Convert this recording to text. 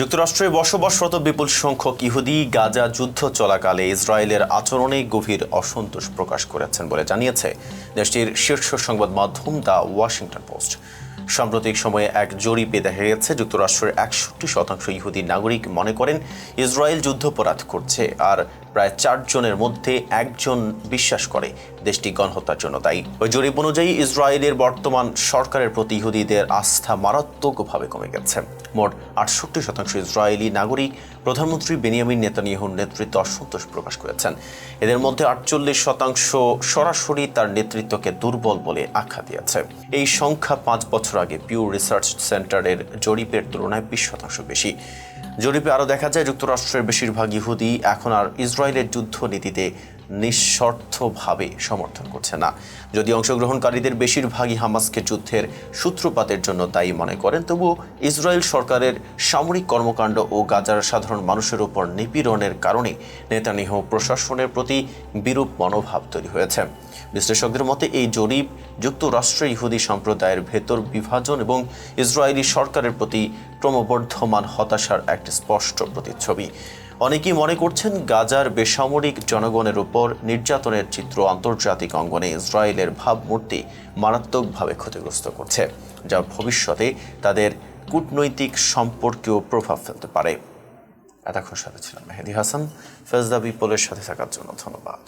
যুক্তরাষ্ট্রে বসবাসরত বিপুল সংখ্যক ইহুদি গাজা যুদ্ধ চলাকালে ইসরায়েলের আচরণে গভীর অসন্তোষ প্রকাশ করেছেন বলে জানিয়েছে দেশটির শীর্ষ সংবাদ মাধ্যম দ্য ওয়াশিংটন পোস্ট। সাম্প্রতিক সময়ে এক জরিপে দেখা গেছে যুক্তরাষ্ট্রের একষট্টি শতাংশ ইহুদি নাগরিক মনে করেন ইসরায়েল যুদ্ধপরাধ করছে, আর প্রায় চারজনের মধ্যে একজন বিশ্বাস করে দেশটি গণহত্যার জন্য দায়ী। ওই জরিপ অনুযায়ী ইসরায়েলের বর্তমান সরকারের প্রতি ইহুদিদের আস্থা মারাত্মকভাবে কমে গেছে। মোট আটষট্টি শতাংশ ইসরায়েলি নাগরিক প্রধানমন্ত্রী বেনিয়ামিন নেতানিয়াহুর নেতৃত্বে অসন্তোষ প্রকাশ করেছেন। এদের মধ্যে আটচল্লিশ শতাংশ সরাসরি তার নেতৃত্বকে দুর্বল বলে আখ্যা দিয়েছে। এই সংখ্যা পাঁচ বছর আগে পিউ রিসার্চ সেন্টারের জরিপের তুলনায় বিশ শতাংশ বেশি। জরিপে আরও দেখা যায়, যুক্তরাষ্ট্রের বেশিরভাগ ইহুদি এখন আর ইসরায়েলের যুদ্ধ নীতিতে নিঃস্বার্থভাবে সমর্থন করছে না। যদি অংশগ্রহণকারীদের বেশিরভাগই হামাসকে যুদ্ধের সূত্রপাতের জন্য দায়ী মনে করেন, তবুও ইসরায়েল সরকারের সামরিক কর্মকাণ্ড ও গাজার সাধারণ মানুষের উপর নিপীড়নের কারণে নেতানিহ প্রশাসনের প্রতি বিরূপ মনোভাব তৈরি হয়েছে। বিশ্লেষকদের মতে, এই জরিপ যুক্তরাষ্ট্রের ইহুদি সম্প্রদায়ের ভেতর বিভাজন এবং ইসরায়েলি সরকারের প্রতি ক্রমবর্ধমান হতাশার একটি স্পষ্ট প্রতিচ্ছবি। অনেকেই মনে করছেন গাজার বেসামরিক জনগণের উপর নির্যাতনের চিত্র আন্তর্জাতিক অঙ্গনে ইসরায়েলের ভাবমূর্তি মারাত্মকভাবে ক্ষতিগ্রস্ত করছে যা ভবিষ্যতে তাদের কূটনৈতিক সম্পর্কেও প্রভাব ফেলতে পারে। এতক্ষণ সাথে ছিলাম মেহেদি হাসান ফেজদা বিপলের সাথে থাকার জন্য ধন্যবাদ।